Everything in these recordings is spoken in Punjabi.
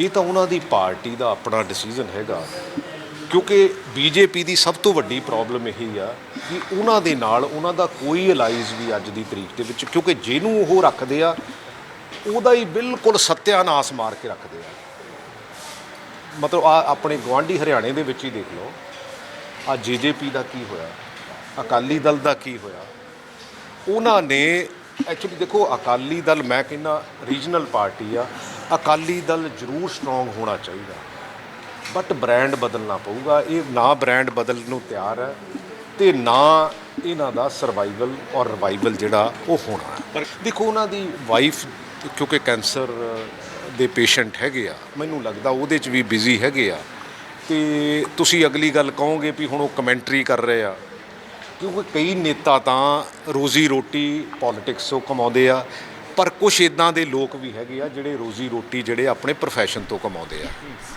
ਇਹ ਤਾਂ ਉਹਨਾਂ ਦੀ ਪਾਰਟੀ ਦਾ ਆਪਣਾ ਡਿਸੀਜਨ ਹੈਗਾ। ਕਿਉਂਕਿ ਬੀਜੇਪੀ ਦੀ ਸਭ ਤੋਂ ਵੱਡੀ ਪ੍ਰੋਬਲਮ ਇਹੀ ਆ ਕਿ ਉਹਨਾਂ ਦੇ ਨਾਲ ਉਹਨਾਂ ਦਾ ਕੋਈ ਅਲਾਈਜ਼ ਵੀ ਅੱਜ ਦੀ ਤਰੀਕ ਦੇ ਵਿੱਚ, ਕਿਉਂਕਿ ਜਿਹਨੂੰ ਉਹ ਰੱਖਦੇ ਆ, ਉਹਦਾ ਹੀ ਬਿਲਕੁਲ ਸਤਿਆਨਾਸ ਮਾਰ ਕੇ ਰੱਖਦੇ ਆ। ਮਤਲਬ ਆ ਆਪਣੇ ਗਵਾਂਢੀ ਹਰਿਆਣੇ ਦੇ ਵਿੱਚ ਹੀ ਦੇਖ ਲਓ, ਆ ਜੇਜੇਪੀ ਦਾ ਕੀ ਹੋਇਆ, ਅਕਾਲੀ ਦਲ ਦਾ ਕੀ ਹੋਇਆ। ਉਹਨਾਂ ਨੇ ਐਕਚੁਅਲੀ ਦੇਖੋ, ਅਕਾਲੀ ਦਲ ਮੈਂ ਕਹਿੰਦਾ ਰੀਜਨਲ ਪਾਰਟੀ ਆ। ਅਕਾਲੀ ਦਲ ਜ਼ਰੂਰ ਸਟਰੋਂਗ ਹੋਣਾ ਚਾਹੀਦਾ। ਬਟ ਬ੍ਰਾਂਡ ਬਦਲਣਾ ਪਊਗਾ। ਇਹ ਨਾ ਬ੍ਰਾਂਡ ਬਦਲਣ ਨੂੰ ਤਿਆਰ ਹੈ ਤੇ ਨਾ ਇਹਨਾਂ ਦਾ ਸਰਵਾਈਵਲ ਔਰ ਰਿਵਾਈਵਲ ਜਿਹੜਾ ਉਹ ਹੋਣਾ ਦੇਖੋ ਉਹਨਾਂ ਦੀ ਵਾਈਫ ਕਿਉਂਕਿ ਕੈਂਸਰ ਦੇ ਪੇਸ਼ੈਂਟ ਹੈਗੇ ਆ ਮੈਨੂੰ ਲੱਗਦਾ ਉਹਦੇ 'ਚ ਵੀ ਬਿਜ਼ੀ ਹੈਗੇ ਆ। ਤੇ ਤੁਸੀਂ ਅਗਲੀ ਗੱਲ ਕਹੋਗੇ ਵੀ ਹੁਣ ਉਹ ਕਮੈਂਟਰੀ ਕਰ ਰਹੇ ਆ। ਕਿਉਂਕਿ ਕਈ ਨੇਤਾ ਤਾਂ ਰੋਜ਼ੀ ਰੋਟੀ ਪੋਲਿਟਿਕਸ ਤੋਂ ਕਮਾਉਂਦੇ ਆ। ਪਰ ਕੁਝ ਇਦਾਂ ਦੇ ਲੋਕ ਵੀ ਹੈਗੇ ਆ ਜਿਹੜੇ ਰੋਜ਼ੀ ਰੋਟੀ ਜਿਹੜੇ ਆਪਣੇ profession ਤੋਂ ਕਮਾਉਂਦੇ ਆ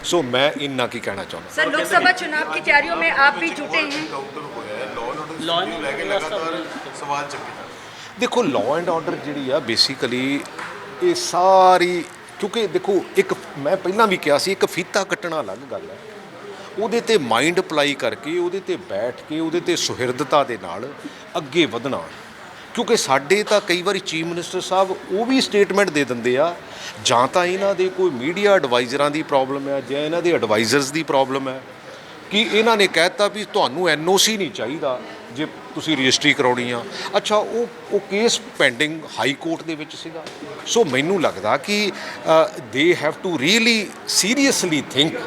ਸੋ ਮੈਂ ਇੰਨਾ ਕੀ ਕਹਿਣਾ ਚਾਹੁੰਦਾ सर लोकसभा चुनाव की तैयारियों में आप भी जुटे हैं ਕਾਊਂਟਰ ਹੋਇਆ ਹੈ law and Law order and ਲੈ ਕੇ order ਲਗਾਤਾਰ ਸਵਾਲ ਚੱਕੇ ਜਾ ਰਹੇ ਦੇਖੋ ਲਾਅ ਐਂਡ ਆਰਡਰ ਜਿਹੜੀ ਆ ਬੇਸਿਕਲੀ ਇਹ ਸਾਰੀ ਕਿਉਂਕਿ ਦੇਖੋ ਇੱਕ ਮੈਂ ਪਹਿਲਾਂ ਵੀ ਕਿਹਾ ਸੀ ਇੱਕ ਫੀਤਾ ਕੱਟਣਾ ਅਲੱਗ ਗੱਲ ਹੈ ਉਹਦੇ ਤੇ ਮਾਈਂਡ ਅਪਲਾਈ ਕਰਕੇ ਉਹਦੇ ਤੇ ਬੈਠ ਕੇ ਉਹਦੇ ਤੇ ਸੁਹਿਰਦਤਾ ਦੇ ਨਾਲ ਅੱਗੇ ਵਧਣਾ ਕਿਉਂਕਿ ਸਾਡੇ ਤਾਂ ਕਈ ਵਾਰੀ ਚੀਫ ਮਿਨਿਸਟਰ ਸਾਹਿਬ ਉਹ ਵੀ ਸਟੇਟਮੈਂਟ ਦੇ ਦਿੰਦੇ ਆ, ਜਾਂ ਤਾਂ ਇਹਨਾਂ ਦੇ ਕੋਈ ਮੀਡੀਆ ਐਡਵਾਈਜ਼ਰਾਂ ਦੀ ਪ੍ਰੋਬਲਮ ਹੈ, ਜਾਂ ਇਹਨਾਂ ਦੇ ਐਡਵਾਈਜ਼ਰਸ ਦੀ ਪ੍ਰੋਬਲਮ ਹੈ, ਕਿ ਇਹਨਾਂ ਨੇ ਕਹਿਤਾ ਵੀ ਤੁਹਾਨੂੰ ਐਨਓਸੀ ਨਹੀਂ ਚਾਹੀਦਾ ਜੇ ਤੁਸੀਂ ਰਜਿਸਟਰੀ ਕਰਾਉਣੀ ਆ। ਅੱਛਾ, ਉਹ ਉਹ ਕੇਸ ਪੈਂਡਿੰਗ ਹਾਈ ਕੋਰਟ ਦੇ ਵਿੱਚ ਸੀਗਾ। ਸੋ ਮੈਨੂੰ ਲੱਗਦਾ ਕਿ they have to really seriously think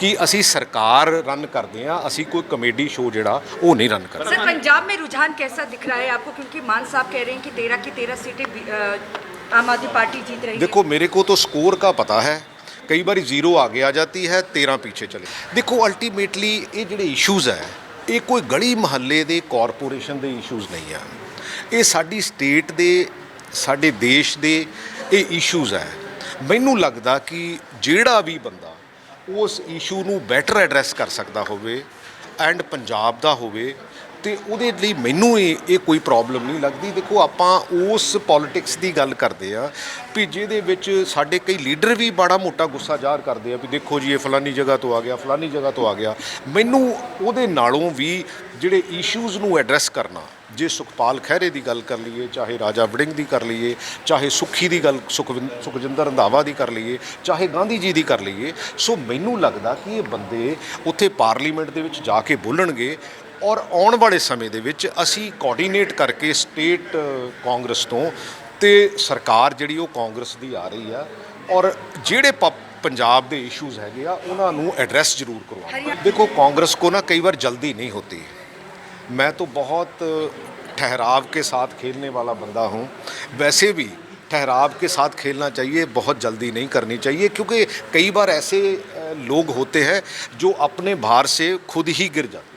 ਕਿ ਅਸੀਂ ਸਰਕਾਰ ਰਨ ਕਰਦੇ ਆ ਅਸੀਂ ਕੋਈ ਕਮੇਡੀ ਸ਼ੋਅ ਜਿਹੜਾ ਉਹ ਨਹੀਂ ਰਨ ਕਰਦੇ सर पंजाब में रुझान कैसा दिख रहा है आपको क्योंकि मान साहब कह रहे हैं कि तेरह की तेरह सीटें बी- अ, आम आदमी पार्टी जीत रही है देखो मेरे को तो स्कोर का पता है कई बार जीरो आगे आ जाती है तेरह पीछे चले देखो अल्टीमेटली ये ਜਿਹੜੇ ਇਸ਼ੂਜ਼ ਹੈ ਇਹ ਕੋਈ ਗਲੀ ਮਹੱਲੇ ਦੇ ਕਾਰਪੋਰੇਸ਼ਨ ਦੇ ਇਸ਼ੂਜ਼ ਨਹੀਂ ਆ ਇਹ ਸਾਡੀ ਸਟੇਟ ਦੇ ਸਾਡੇ ਦੇਸ਼ ਦੇ ਇਹ ਇਸ਼ੂਜ਼ ਹੈ ਮੈਨੂੰ ਲੱਗਦਾ ਕਿ ਜਿਹੜਾ ਵੀ ਬੰਦਾ ਉਸ ਇਸ਼ੂ ਨੂੰ ਬੈਟਰ ਐਡਰੈਸ ਕਰ ਸਕਦਾ ਹੋਵੇ ਐਂਡ ਪੰਜਾਬ ਦਾ ਹੋਵੇ ਤੇ ਉਹਦੇ ਲਈ ਮੈਨੂੰ ਇਹ ਇਹ ਕੋਈ ਪ੍ਰੋਬਲਮ ਨਹੀਂ ਲੱਗਦੀ। ਦੇਖੋ, ਆਪਾਂ ਉਸ ਪੋਲਿਟਿਕਸ ਦੀ ਗੱਲ ਕਰਦੇ ਆ ਵੀ ਜਿਹਦੇ ਵਿੱਚ ਸਾਡੇ ਕਈ ਲੀਡਰ ਵੀ ਬੜਾ ਮੋਟਾ ਗੁੱਸਾ ਜ਼ਾਹਰ ਕਰਦੇ ਆ ਵੀ ਦੇਖੋ ਜੀ, ਇਹ ਫਲਾਨੀ ਜਗ੍ਹਾ ਤੋਂ ਆ ਗਿਆ, ਫਲਾਨੀ ਜਗ੍ਹਾ ਤੋਂ ਆ ਗਿਆ। ਮੈਨੂੰ ਉਹਦੇ ਨਾਲੋਂ ਵੀ ਜਿਹੜੇ ਇਸ਼ੂਜ਼ ਨੂੰ ਐਡਰੈਸ ਕਰਨਾ, ਜੇ ਸੁਖਪਾਲ ਖਹਿਰੇ ਦੀ ਗੱਲ ਕਰ ਲਈਏ, ਚਾਹੇ ਰਾਜਾ ਵੜਿੰਗ ਦੀ ਕਰ ਲਈਏ, ਚਾਹੇ ਸੁਖੀ ਦੀ ਗੱਲ ਸੁਖਵਿੰ- ਸੁਖਜਿੰਦਰ ਰੰਧਾਵਾ ਦੀ ਕਰ ਲਈਏ, ਚਾਹੇ ਗਾਂਧੀ ਜੀ ਦੀ ਕਰ ਲਈਏ, ਸੋ ਮੈਨੂੰ ਲੱਗਦਾ ਕਿ ਇਹ ਬੰਦੇ ਉੱਥੇ ਪਾਰਲੀਮੈਂਟ ਦੇ ਵਿੱਚ ਜਾ ਕੇ ਬੋਲਣਗੇ ਔਰ ਆਉਣ ਵਾਲੇ ਸਮੇਂ ਦੇ ਵਿੱਚ ਅਸੀਂ ਕੋਆਰਡੀਨੇਟ ਕਰਕੇ ਸਟੇਟ ਕਾਂਗਰਸ ਤੋਂ ਤੇ ਸਰਕਾਰ ਜਿਹੜੀ ਉਹ ਕਾਂਗਰਸ ਦੀ ਆ ਰਹੀ ਆ ਔਰ ਜਿਹੜੇ ਪ- ਪੰਜਾਬ ਦੇ ਇਸ਼ੂਜ਼ ਹੈਗੇ ਆ ਉਹਨਾਂ ਨੂੰ ਐਡਰੈਸ ਜ਼ਰੂਰ ਕਰਵਾਉਣਾ हरियाणा- देखो कांग्रेस को ना कई बार जल्दी नहीं होती मैं तो बहुत ठहराव के साथ खेलने वाला बंदा हूँ वैसे भी ठहराव के साथ खेलना चाहिए बहुत जल्दी नहीं करनी चाहिए क्योंकि कई बार ऐसे अ, लोग होते हैं जो अपने भार से खुद ही गिर जाते हैं